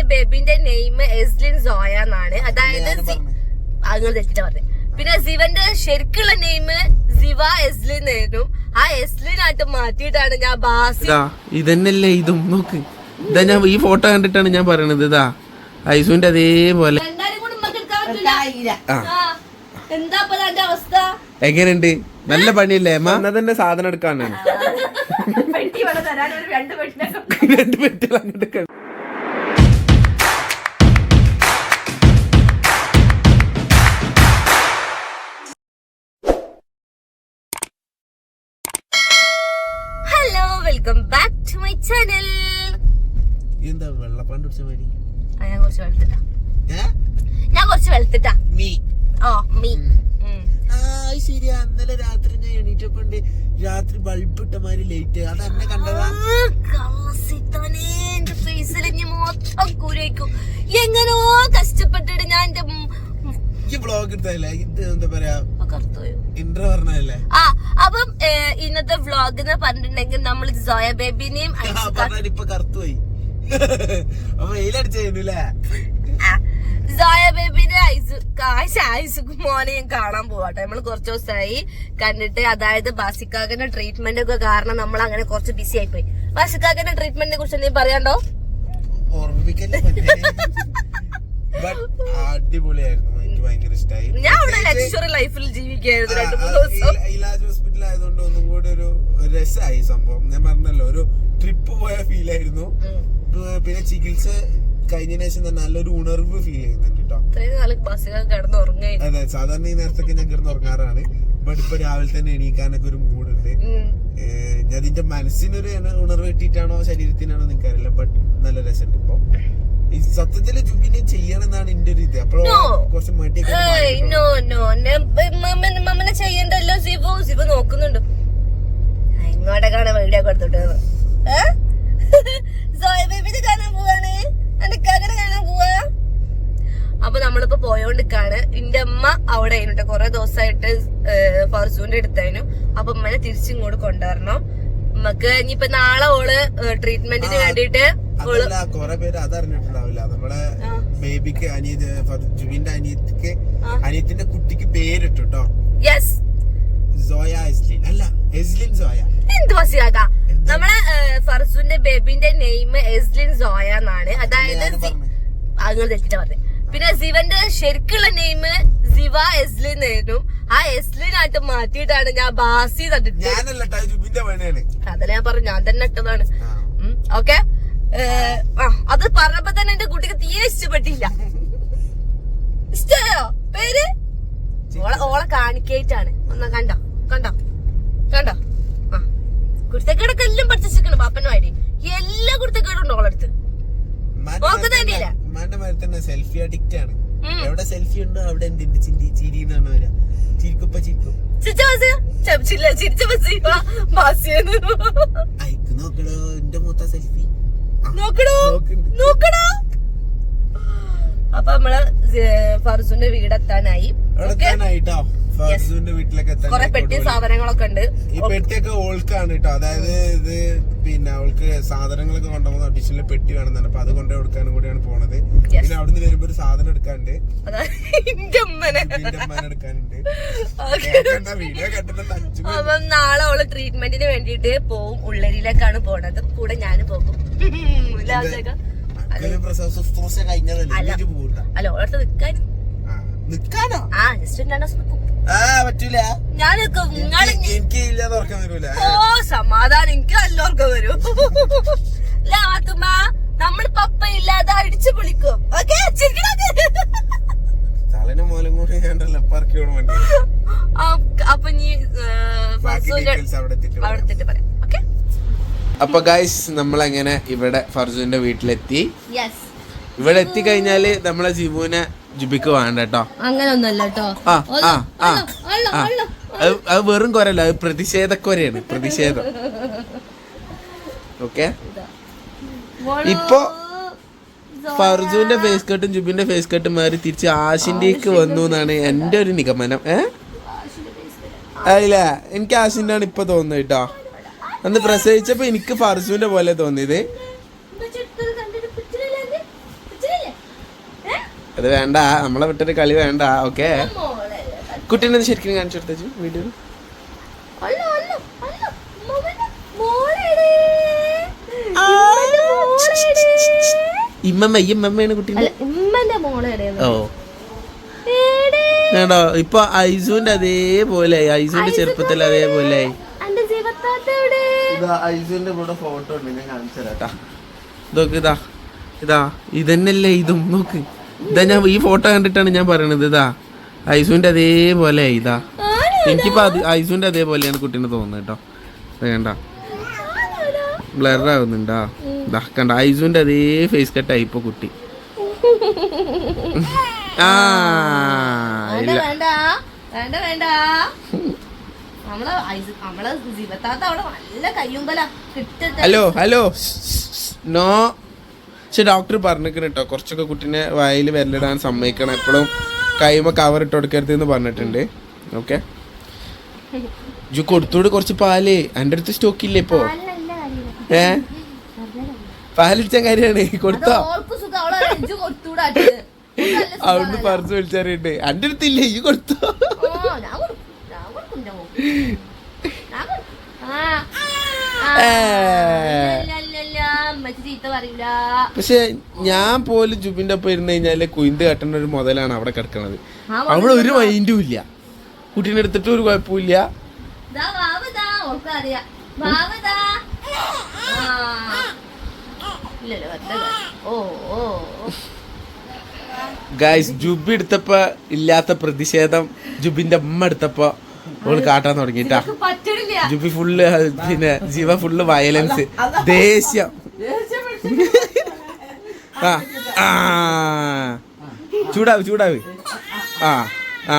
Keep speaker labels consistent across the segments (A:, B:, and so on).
A: ഫർസൂന്റെ ബേബിന്റെ നെയിം എസ്ലിൻ സോയ എന്നാണ്. അതായത് അങ്ങനെ തെറ്റിട്ട് പറഞ്ഞു പിന്നെ സിവന്റെ ശരിക്കുള്ള നെയിം സിവ എസ്ലിൻ ആയിരുന്നു. ആ എസ്ലിൻ ആയിട്ട് മാറ്റിയിട്ടാണ് ഞാൻ ബാസി
B: ഇതാ ഇതും? നോക്ക്. ഇതാ ഞാൻ ഈ ഫോട്ടോ കണ്ടിട്ടാണ് ഞാൻ പറയണത്. ഇതാ ഐസുവിന്റെ അതേപോലെ.
A: രണ്ടാരും നമുക്ക് എടുക്കാൻ പറ്റില്ല
B: ആ.
A: ആ. എന്താ ഇപ്പൊ അതിന്റെ അവസ്ഥ?
B: എങ്ങനെയുണ്ട്? നല്ല പണിയല്ലേ തന്നെ സാധനം എടുക്കാനാണ്.
A: രണ്ട്
B: പെട്ടികൾ അങ്ങോട്ട്
A: welcome back to my channel
B: എന്താ വെള്ളപ്പാണ്ട് പിടിച്ച മാതിരി?
A: ഞാൻ കുറച്ച് വെളുത്തിട്ടാ. ഞാൻ കുറച്ച് വെളുത്തിട്ടാ.
B: മീ.
A: Oh me.
B: ശരിയാ ഇന്നലെ രാത്രി ഞാൻ എണീറ്റപ്പോണ്ട് രാത്രി ബൾബ് ഇട്ട മാതിരി ലേറ്റ് അത് എന്നെ കണ്ടതാ.
A: എന്റെ ഫേസിൽ ഇനി മൊത്തം കുരയ്ക്കും എങ്ങനോ കഷ്ടപ്പെട്ടിട്ട് ഞാൻ എന്റെ
B: ഈ ബ്ലോഗ് എടുത്തല്ലേ ഇത് എന്താ പറയാ?
A: കറുത്തോയോ
B: ഇന്റർ പറഞ്ഞതല്ലേ?
A: ആ അപ്പം ഇന്നത്തെ വ്ളോഗ് എന്ന് പറഞ്ഞിട്ടുണ്ടെങ്കിൽ നമ്മൾ സോയ ബേബിനെയും സോയ ബേബിന്റെ ഐസ് കാശ് മോനെയും കാണാൻ പോവാട്ടെ. നമ്മൾ കുറച്ച് ദിവസമായി കണ്ടിട്ട് അതായത് ബാസിക്കാകന്റെ ട്രീറ്റ്മെന്റ് ഒക്കെ കാരണം നമ്മൾ അങ്ങനെ കുറച്ച് ബിസി ആയി പോയി ബാസിക്കാകന്റെ ട്രീറ്റ്മെന്റിനെ കുറിച്ച് എന്തെങ്കിലും പറയാണ്ടോ
B: അടിപൊളിയായിരുന്നു. എനിക്ക് ഭയങ്കര ഇഷ്ടമായി
A: ഞാൻ അവിടെ ലക്ഷറി ലൈഫിൽ ജീവിക്കായിരുന്നു രണ്ടു മൂന്ന് ദിവസം.
B: ഇലാജ് ഹോസ്പിറ്റൽ ആയതുകൊണ്ട് ഒന്നും കൂടി ഒരു രസമായി സംഭവം. ഞാൻ പറഞ്ഞല്ലോ ഒരു ട്രിപ്പ് പോയ ഫീൽ ആയിരുന്നു. പിന്നെ ചികിത്സ കഴിഞ്ഞതിന് ശേഷം തന്നെ നല്ലൊരു ഉണർവ് ഫീൽ ചെയ്യുന്നുണ്ട് കേട്ടോ. അതെ സാധാരണ ഈ നേരത്തൊക്കെ ഞാൻ കിടന്ന് ഉറങ്ങാറാണ് ബട്ട് ഇപ്പൊ രാവിലെ തന്നെ എണീക്കാനൊക്കെ ഒരു മൂഡുണ്ട് അതിന്റെ മനസ്സിനൊരു ഉണർവ് കിട്ടിയിട്ടാണോ ശരീരത്തിനാണോ എനിക്കറിയില്ല ബട്ട് നല്ല രസമുണ്ട് ഇപ്പൊ. സത്യത്തിൽ ജുബിനെ ചെയ്യണമെന്നാണ് എന്റെ ഒരു ഇത്. അപ്പോഴോ
A: No.
B: കുറച്ച്
A: മമ്മനെ ചെയ്യണ്ടല്ലോ ശിവു ശിവു നോക്കുന്നുണ്ട്. ഇങ്ങോട്ടേക്കാണ് വീഡിയോ കൊടുത്തിട്ട് സോയ ബേബിനെ കാണാൻ പോവാണ്. എന്റെ കകനെ കാണാൻ പോവാ? അപ്പൊ നമ്മളിപ്പോ പോയോണ്ടിക്കാണ്. എന്റെ അമ്മ അവിടെ ആയിരുന്നു കൊറേ ദിവസമായിട്ട് ഫർസൂന്റെ അടുത്തായിരുന്നു. അപ്പൊ ഉമ്മനെ തിരിച്ചിങ്ങോട്ട് കൊണ്ടുവരണം. നമുക്ക് ഇനിയിപ്പൊ നാളെ ഓൾ ട്രീറ്റ്മെന്റിന് വേണ്ടിയിട്ട് ഓൾ
B: അതല്ല കൊറേ പേര് അതറിഞ്ഞിട്ടുണ്ടാവില്ല. നമ്മളെ ബേബിക്ക് അനിയത് ജുബിന്റെ അനിയത്തിക്ക് അനിയത്തിന്റെ കുട്ടിക്ക് പേരിട്ടു കേട്ടോ സോയ എസ്ലിൻ. അല്ല എസ്ലിൻ സോയ.
A: എന്ത്? ബസ്സിലാക്ക നമ്മളെ ഫർസുന്റെ ബേബിന്റെ നെയിം എസ്ലിൻ സോയ എന്നാണ്. അതായത്. അങ്ങനെ തെറ്റിട്ട് പറഞ്ഞു. പിന്നെ സിവന്റെ ശരിക്കുള്ള നെയിം സിവ എസ്ലിൻ ആയിരുന്നു ആ എസ്ലിൻ ആയിട്ട് മാറ്റിയിട്ടാണ് ഞാൻ ബാസി
B: തട്ടിട്ട്
A: അതല്ല ഞാൻ പറഞ്ഞു. ഞാൻ തന്നെ ഇട്ടതാണ്. ഓക്കെ? അത് പറഞ്ഞപ്പോ തന്നെ എന്റെ കുട്ടിക്ക് തീരെ ഇഷ്ടപ്പെട്ടില്ല. ഇഷ്ടയോ? പേര്? ഓളെ ഓളെ കാണിക്കേറ്റാണ്. ഒന്ന് കണ്ടോ? കണ്ടോ? കണ്ടോ? ആ. കുരുത്തക്കേടൊക്കെ എല്ലാം പഠിച്ചിരിക്കണം പാപ്പനുമായിട്ട് എല്ലാ കുരുത്തക്കേടും ഉണ്ട് ഓളടുത്ത്.
B: മാതിരി
A: തന്നെയില്ല.
B: തന്നെ- ഉമ്മാന്റെ മാതിരി തന്നെ സെൽഫി അഡിക്റ്റ് ആണ്. എവിടെ സെൽഫി ഉണ്ടോ അവിടെ എന്തുണ്ട് ചിന്തി ചിരി എന്നാണ് വരാ ചിരിക്കുപ്പ ചിരിക്കും.
A: ചിരിച്ച ബസ് ചമിച്ചില്ല ചിരിച്ച ബസ് ബാസിയെന്ന്
B: അയക്ക് നോക്കടോ. എന്റെ മൂത്ത സെൽഫി
A: നോക്കണോ. നോക്കണോ? അപ്പൊ നമ്മൾ ഫർസൂന്റെ വീടെത്താനായി.
B: എത്താനായിട്ടോ ഫർസൂന്റെ വീട്ടിലൊക്കെ തന്നെ
A: കൊറേ പെട്ടി സാധനങ്ങളൊക്കെ ഉണ്ട്.
B: ഈ പെട്ടിയൊക്കെ ഓൾക്കാണ് കേട്ടോ അതായത് ഇത് പിന്നെ അവൾക്ക് സാധനങ്ങളൊക്കെ കൊണ്ടുപോകുന്ന അഡീഷണൽ പെട്ടി വേണമെന്നാണ് അപ്പൊ അത് കൊണ്ടു കൊടുക്കാനും കൂടിയാണ് പോണത്. പിന്നെ അവിടുന്ന് വരുമ്പോ ഒരു സാധനം എടുക്കാനുണ്ട്.
A: അതാ എന്റെ ഉമ്മനെ
B: എടുക്കാനുണ്ട്. കണ്ട വീഡിയോ കണ്ടിട്ട് തച്ചു
A: അപ്പം നാളെ അവൾ ട്രീറ്റ്മെന്റിന് വേണ്ടിട്ട് പോവും. ഉള്ളരിയിലേക്കാണ് പോണത്. കൂടെ ഞാനും പോകും. അല്ല. ഓർത്ത് നിക്കാൻ
B: നിക്കാനോ.
A: ആ ജസ്റ്റ് രണ്ടാം ദിവസം
B: ആ പറ്റൂല.
A: ഞാൻ നിക്കും നിങ്ങൾ
B: എനിക്ക് എനിക്ക് ഇല്ലാതെ ഉറക്കം വരൂല.
A: ഓ സമാധാനം. എനിക്ക് വരും. ലാത്തുമ്മ നമ്മൾ പപ്പ ഇല്ലാതെ അടിച്ചു പൊളിക്കും. ഓക്കെ
B: തളനും മോലും കൂടി ഞാണ്ടല്ലോ പറക്കി വിടാൻ വേണ്ടി.
A: അപ്പൊ നീ
B: നമ്മളെങ്ങനെ അവിടെ
A: പറയാം. ഓക്കെ?
B: അപ്പൊ ഗൈസ് നമ്മളങ്ങനെ ഇവിടെ ഫർജുന്റെ വീട്ടിലെത്തി?
A: യെസ്
B: ഇവിടെ എത്തിക്കഴിഞ്ഞാൽ നമ്മളെ ജിബുവിനെ ജുബിക്ക് വേണ്ട കേട്ടോ
A: അങ്ങനെ ഒന്നല്ല കേട്ടോ
B: ആ ആ. ആ. ആ. അത് വെറും കൊരല്ല അത് പ്രതിഷേധക്കൊരയാണ് പ്രതിഷേധം. ഓക്കെ? ഇപ്പൊ ഫർജുവിന്റെ ഫേസ് കട്ടും ജുബിന്റെ ഫേസ് കട്ടും മാറി തിരിച്ച് ആശിന്റേക്ക് വന്നു എന്നാണ് എന്റെ ഒരു നിഗമനം. ഏ? അല്ല എനിക്ക് ആഷിന്റെ ആണ് ഇപ്പൊ തോന്നുന്നത് കേട്ടോ അന്ന് പ്രസവിച്ചപ്പോ എനിക്ക് ഫർജുവിന്റെ പോലെ തോന്നിയത്. അത് വേണ്ട നമ്മളെ വിട്ടൊരു കളി വേണ്ട ഓക്കെ കുട്ടീനെ ശരിക്കും കാണിച്ചു കൊടുത്തു വീഡിയോ ഇമ്മമ്മ ഈ ഇമ്മമ്മയാണ് കുട്ടീനെ ഓ.
A: ഏടേ
B: വേണ്ടോ ഇപ്പൊ ഐസുവിന്റെ അതേപോലെ ഐസുവിന്റെ ചെറുപ്പത്തിൽ അതേപോലെ ഇതാ ഐസുവിന്റെ കൂടെ ഫോട്ടോ ഉണ്ട് ഞാൻ കാണിച്ചു തരാട്ടാ ഇതൊക്കെ ഇതാ ഇതാ ഇതന്നെയല്ലേ ഇതും നോക്ക്. ഇതാ ഞാൻ ഈ ഫോട്ടോ കണ്ടിട്ടാണ് ഞാൻ പറയണത് ഇതാ. ഐസുവിന്റെ അതേപോലെ ഇതാ. എനിക്കിപ്പോ അത് ഐസുവിന്റെ അതേപോലെയാണ് കുട്ടീനെ തോന്നുന്നത് കേട്ടോ. വേണ്ട ആവുന്നുണ്ടാ ഇതാ കണ്ട. ഐസുവിന്റെ അതേ ഫേസ് കട്ടായി ഇപ്പൊ കുട്ടി. ആ
A: വേണ്ട
B: ഇല്ല.
A: വേണ്ട. വേണ്ട വേണ്ട. നമ്മളെ ഐസ് നമ്മളെ ജീവത്താത്ത അവിടെ നല്ല കയ്യുമ്പല. കിട്ടട്ടെ
B: ഹലോ ഹലോ നോ പക്ഷെ ഡോക്ടർ പറഞ്ഞിരിക്കണം കേട്ടോ കുറച്ചൊക്കെ കുട്ടീനെ വായിൽ വിരലിടാൻ സമ്മതിക്കണം. എപ്പോഴും കൈമ കവർ ഇട്ട് കൊടുക്കരുത് എന്ന് പറഞ്ഞിട്ടുണ്ട്. ഓക്കെ ജു കൊടുത്തോട് കുറച്ച് പാൽ. എന്റെ അടുത്ത് സ്റ്റോക്ക് ഇല്ലേ ഇപ്പോ? ഏ? പാലിടിച്ചാൽ കാര്യമാണ്. കൊടുത്തോ? അവിടുന്ന് പറിച്ചു വിളിച്ചറിയണ്ട്. എന്റെ അടുത്തില്ലേ ഈ കൊടുത്തോ?
A: ഞാൻ ചീത്ത
B: പക്ഷെ ഞാൻ പോലും ജുബിന്റെ ഒപ്പം ഇരുന്ന് കഴിഞ്ഞാൽ കുയിന്ത് കെട്ടേണ്ട ഒരു മുതലാണ് അവിടെ കിടക്കണത്. അവിടെ ഒരു മൈൻഡും ഇല്ല. കുട്ടീനെ എടുത്തിട്ട് ഒരു കുഴപ്പമില്ല. ഗായ്സ് ജുബി എടുത്തപ്പോ ഇല്ലാത്ത പ്രതിഷേധം ജുബിന്റെ അമ്മ എടുത്തപ്പോ ഓൾ കാട്ടാൻ തുടങ്ങിട്ടാ ജുബി ഫുള്ള് പിന്നെ ജീവ ഫുള്ള് വയലൻസ് ദേഷ്യം. ആ ആ. ചൂടാവ് ചൂടാവ്. ആ ആ.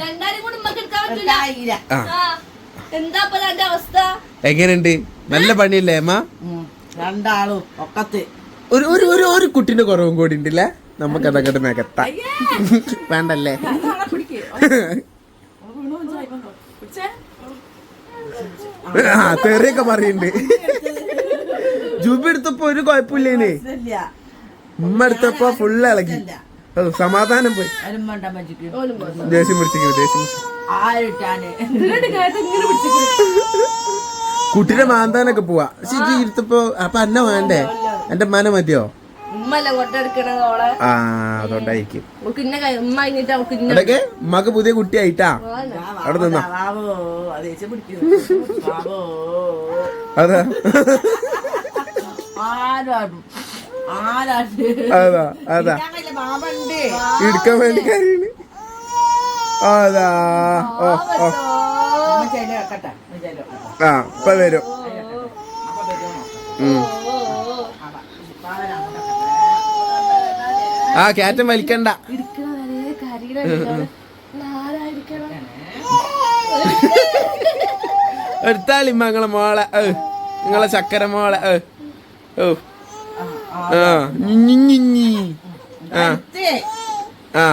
A: രണ്ടാരും കൂടി ഉമ്മക്ക് എടുക്കാൻ പറ്റൂല?
B: ആ.
A: ആ. എന്താ ഇപ്പൊ എന്റെ അവസ്ഥ?
B: എങ്ങനെയുണ്ട്? നല്ല പണിയല്ലേ അമ്മ?
C: രണ്ടാളും ഒക്കത്ത്.
B: ഒരു ഒരു ഒരു ഒരു കുട്ടീന്റെ കുറവും കൂടി ഉണ്ടല്ലേ? നമുക്ക് അതൊക്കെ നികത്താം. വേണ്ടല്ലേ? ആ തെറിയൊക്കെ പറയുന്നുണ്ട്. ജൂബി എടുത്തപ്പോ ഒരു കുഴപ്പമില്ലേനെ.
C: ഇല്ല.
B: ഉമ്മ എടുത്തപ്പോ ഫുള്ള് ഇളകി. സമാധാനം പോയി.
C: ദേശം പിടിച്ചു
B: ദേഷ്യം പിടിച്ചിരിക്കുന്നു കുട്ടീനെ മാന്താനൊക്കെ പോവാ. ശരി ഇരുത്തപ്പോ അപ്പൊ അന്ന വേണ്ടേ? എന്റെ മന മതിയോ?
A: ഉമ്മല്ല കൊട്ടെടുക്കണത് ഓളെ?
B: ആ അതുകൊണ്ടായിരിക്കും. ഉമ്മക്ക് പുതിയ കുട്ടിയായിട്ടാ. അവിടെ നിന്നാ. അതാ. അതാ അതാ. എടുക്കാൻ വേണ്ടി അതാ ഓ ഓ. ആ ഇപ്പൊ വരും. ആ കാറ്റം വലിക്കണ്ട. എടുത്താലിമ്മ നിങ്ങളെ മോളെ നിങ്ങളെ ചക്കര മോളെ ഏ. ഓ ആ ഞി. ആ. ആ.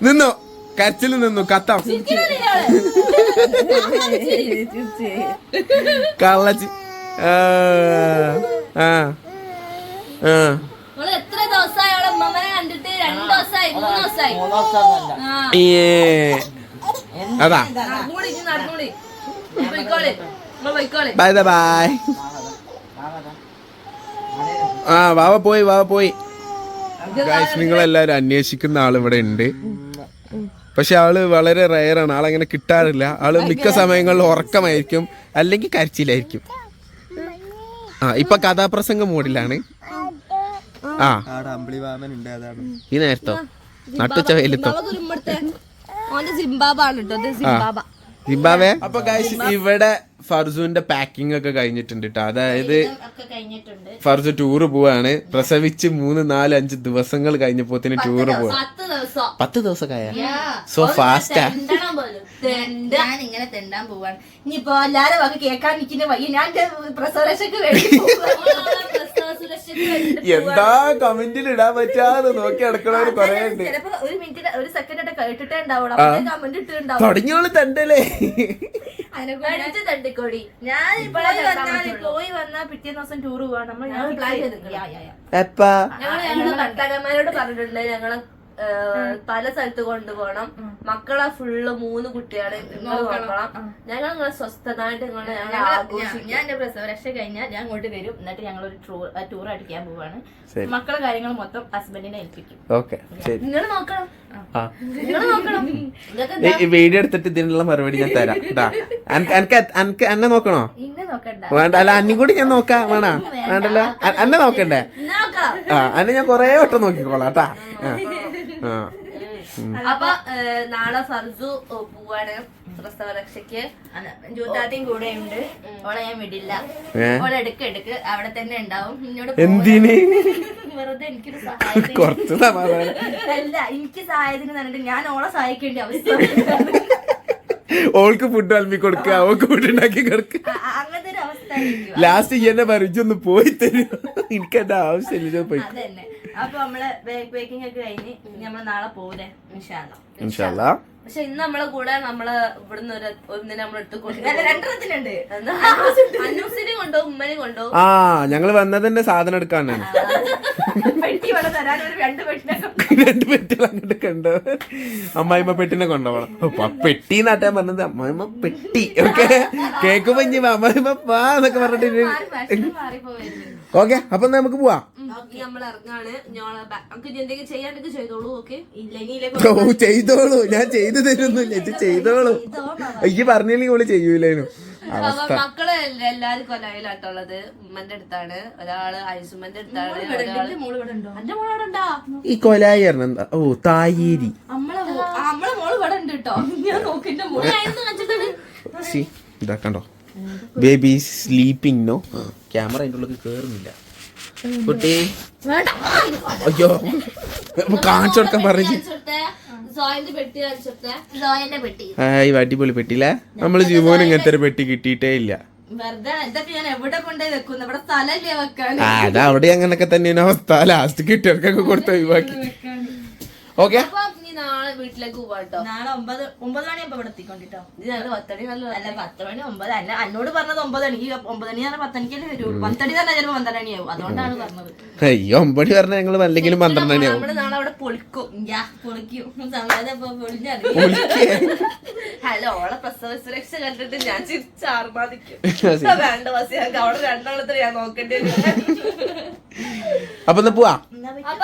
B: നിന്നു. കരച്ചിൽ നിന്നു. കത്താം. കള്ളച്ചി. ആ. ആ. ആ.
A: അവൾ എത്ര ദിവസമായി അവളെ ഉമ്മമ്മനെ കണ്ടിട്ട് രണ്ടു ദിവസമായി മൂന്ന് ദിവസമായി
C: മൂന്നോസമല്ല
A: ആ
B: ഏ അതാ
A: നടന്നോളി ഇനി നടന്നോളി പോയിക്കോളി നിങ്ങൾ പോയിക്കോളി
B: ബൈ ബൈ ആ വാവ പോയി വാവ പോയി. ഗൈസ് നിങ്ങളെല്ലാരും അന്വേഷിക്കുന്ന ആൾ ഇവിടെ ഉണ്ട്. പക്ഷെ ആൾ വളരെ റയറാണ് ആളങ്ങനെ കിട്ടാറില്ല. ആൾ മിക്ക സമയങ്ങളിൽ ഉറക്കമായിരിക്കും. അല്ലെങ്കിൽ കരച്ചിലായിരിക്കും. ആ ഇപ്പൊ കഥാപ്രസംഗ മൂടിലാണ് ആ. ഈ നേരത്തോ? നട്ടുച്ച വെയിലത്തോ?
A: സിംബാബാണ് കേട്ടോ സിംബാബ.
B: ജിംബാവേ അപ്പൊ ഗൈസ് ഇവിടെ ഫർസുവിന്റെ പാക്കിംഗ് ഒക്കെ കഴിഞ്ഞിട്ടുണ്ട് കേട്ടോ അതായത് ഫർസു ടൂറ് പോവാണ്. പ്രസവിച്ച് മൂന്ന് നാല് അഞ്ച് ദിവസങ്ങൾ കഴിഞ്ഞപ്പോത്തിന് ടൂറ് പോവാ.
A: പത്ത് ദിവസം.
B: ദിവസമായ സോ ഫാസ്റ്റാ
D: ഞാൻ ഇങ്ങനെ തെണ്ടാൻ പോവാണ്. ഇനിയിപ്പോ എല്ലാരും കേൾക്കാൻ നിൽക്കുന്ന വയ്യ ഞാൻ പ്രസവരക്ഷക്ക് വേണ്ടി
B: എന്താ കമന്റിൽ ഇടാൻ പറ്റാതെ നോക്കി നടക്കണവർ കൊറേ ഉണ്ട്
D: ഒരു മിനിറ്റ് ഒരു സെക്കൻഡ് കേട്ടിട്ടേ ഉണ്ടാവുള്ളൂ. കമന്റ് ഇട്ടിട്ടുണ്ടാവും.
B: തുടങ്ങിയോൾ തണ്ടല്ലേ
D: ഞാൻ-
A: ഇപ്പഴേ
D: പോയി
A: കേൾക്കാൻ
D: വന്നാൽ പോയി വന്നാൽ പിറ്റേ ദിവസം ടൂർ പോവാ. നമ്മൾ ഞാൻ പ്ലാൻ ചെയ്തിട്ടുണ്ട് യാ, യാ, യാ.
B: എപ്പാ?
A: ഞങ്ങൾ ഭർത്താക്കന്മാരോട് പറഞ്ഞിട്ടുണ്ട് ഞങ്ങൾ പല സ്ഥലത്ത് കൊണ്ടുപോകണം. മക്കളെ ഫുള്ള് മൂന്ന് കുട്ടികളെ നിങ്ങൾ നോക്കണം. ഞങ്ങൾ നിങ്ങളെ സ്വസ്ഥതായിട്ട് നിങ്ങളെ
D: ഞാൻ എന്റെ പ്രസവ രക്ഷ കഴിഞ്ഞാൽ ഞാൻ അങ്ങോട്ട് വരും. എന്നിട്ട് ഞങ്ങൾ ഒരു ടൂർ അടിക്കാൻ പോവാണ്. മക്കളെ കാര്യങ്ങൾ മൊത്തം ഹസ്ബൻഡിനെ ഏൽപ്പിക്കും.
B: ഓക്കെ
A: നിങ്ങൾ നോക്കണം.
B: ആ.
A: നിങ്ങൾ നോക്കണം.
B: ഈ- വീഡിയോ എടുത്തിട്ട് ഇതിനുള്ള മറുപടി ഞാൻ തരാം. എനിക്ക് എന്നെ നോക്കണോ?
D: ഇന്നെ നോക്കണ്ട.
B: വേണ്ട അല്ല അന്നും കൂടി ഞാൻ നോക്കാം. വേണ? വേണ്ടല്ലോ? എന്നെ നോക്കണ്ടേ? ആ അന്നെ ഞാൻ കൊറേ വട്ടം നോക്കിക്കോളാം കേട്ടാ. ആ.
A: അപ്പൊ നാളെ ഫർസു ഏഹ്, പോവാണ് പ്രസവ രക്ഷയ്ക്ക്
D: ജൂത്താത്തിയും കൂടെ ഉണ്ട് ഓളെ ഞാൻ വിടില്ല.
B: അവളെ
D: ഓളെ എടുക്ക് എടുക്ക്. അവിടെ തന്നെ ഉണ്ടാവും. എന്നോട്
B: എന്തിന്?
D: വെറുതെ എനിക്കൊരു
B: സമാധാനം.
D: അല്ല എനിക്ക് സഹായത്തിന് തന്നിട്ട് ഞാൻ ഓളെ സഹായിക്കേണ്ട അവസ്ഥ.
B: ഓൾക്ക് ഫുഡ് അൽമി കൊടുക്കുക ഓൾക്ക് ഫുഡ് ഉണ്ടാക്കി കൊടുക്കുക ലാസ്റ്റ് ഈ എന്നെ പരിചയൊന്ന് പോയി തരും എനിക്ക് എന്റെ ആവശ്യമില്ല പോയി.
D: അപ്പൊ നമ്മൾ ബേക്ക് ബേക്കിംഗ് ഒക്കെ കഴിഞ്ഞ് നമ്മൾ നാളെ പോകൂലേ ഇൻഷാല്ലാ
B: ഇൻഷാല്ലാ
A: പക്ഷെ ഇന്ന് നമ്മളെ കൂടെ നമ്മൾ ഇവിടുന്ന് ഒരു ഒന്നിനെ നമ്മൾ
D: എടുത്ത് രണ്ടെണ്ണത്തിനുണ്ട്
A: അന്നൂസിനെ കൊണ്ടുപോകും ഉമ്മനെ കൊണ്ടുപോകും.
B: ആ ഞങ്ങൾ വന്നതിന്റെ സാധനം എടുക്കാനാണ്.
D: രണ്ട്
B: പെട്ടികൾ അങ്ങോട്ട് കണ്ടോ? അമ്മായിമ്മ പെട്ടിനെ കൊണ്ടുപോകണം. പെട്ടി നാട്ടാൻ പറഞ്ഞത്? അമ്മായിമ്മ പെട്ടി. ഓക്കെ? കേക്കുമ്പോ ഇനി അമ്മായിമ്മ പാ എന്നൊക്കെ പറഞ്ഞിട്ട് ഓക്കെ അപ്പൊ നമുക്ക് പോവാം.
A: ചെയ്തോളൂ
B: ഞാൻ ചെയ്തു തരുന്നില്ല. ഇത് ചെയ്തോളൂ. എനിക്ക് പറഞ്ഞില്ലെങ്കിൽ ഓൾ ചെയ്യൂലേനു.
A: അപ്പൊ മക്കൾ എല്ലാ- എല്ലാരും കൊലയിലാട്ടുള്ളത് ഉമ്മന്റെ അടുത്താണ്. ഒരാൾ ഐസുമ്മന്റെ അടുത്താണ് ഒരാൾ
D: മോൾ ഇവിടെ ഉണ്ടോ?
A: എന്റെ മോളോടെ ഉണ്ടാ?
B: ഈ കൊലായി എന്താ? ഓ തായേരി.
D: നമ്മളെ ആ, നമ്മളെ മോൾ ഇവിടെ ഉണ്ട് കേട്ടോ. ഞാൻ നോക്കിന്റെ മോൾ.
B: സി ഇതാ കണ്ടോ? ബേബി സ്ലീപ്പിംഗ് നോ ക്യാമറ അതിന്റെ ഉള്ളിൽ കേറുന്നില്ല. കുട്ടി. അയ്യോ കാണിച്ചു കൊടുക്കാൻ പറഞ്ഞു അടിപൊളി പെട്ടിയില്ലേ നമ്മൾ ജീവോന് ഇങ്ങനത്തെ ഒരു പെട്ടി കിട്ടിയിട്ടേ ഇല്ല.
D: വെറുതെ ഇതൊക്കെ ഞാൻ എവിടെ കൊണ്ടുപോയി വെക്കുന്നു? ഇവിടെ സ്ഥലല്ലേ വെക്കാൻ?
B: ആ അത് അവിടെ അങ്ങനൊക്കെ തന്നെയാണ് അവസ്ഥ. ലാസ്റ്റ് കിട്ടിയവർക്കൊക്കെ കൊടുത്ത് ഒഴിവാക്കി. ഓക്കെ
A: നാളെ വീട്ടിലേക്ക് പോവാട്ടോ
D: നാളെ ഒമ്പത് ഒമ്പത് മണിയാകുമ്പോ ഇവിടെ എത്തിക്കൊണ്ടിട്ടോ.
A: ഇത് ഞങ്ങൾ പത്തടി നല്ല
D: അല്ല പത്ത് മണി ഒമ്പത് അല്ല എന്നോട് പറഞ്ഞത് ഒമ്പത് മണിക്ക് ഒമ്പത് മണി പറഞ്ഞാൽ പത്തണിക്കല്ലേ വരൂ. പത്തടി തന്നെ ചിലപ്പോ പന്ത്രണ്ട് മണിയാവും. അതുകൊണ്ടാണ് പറഞ്ഞത്.
B: അയ്യോ ഒമ്പടി പറഞ്ഞ ഞങ്ങൾ അല്ലെങ്കിലും പന്ത്രണ്ട് മണിയാവും.
A: നമ്മൾ നാളെ അവിടെ പൊളിക്കും.
D: ഞാ പൊളിക്കും.
A: ഹലോ ഓളെ പ്രസവ സുരക്ഷ കണ്ടിട്ട് ഞാൻ ചിരിച്ചാർമാദിക്കും
B: ശരി.
A: വേണ്ട വസിയാക്ക് അവിടെ രണ്ടാളത്തിൽ ഞാൻ നോക്കേണ്ടി വരും.
B: അപ്പൊ പോവാ?
A: അപ്പൊ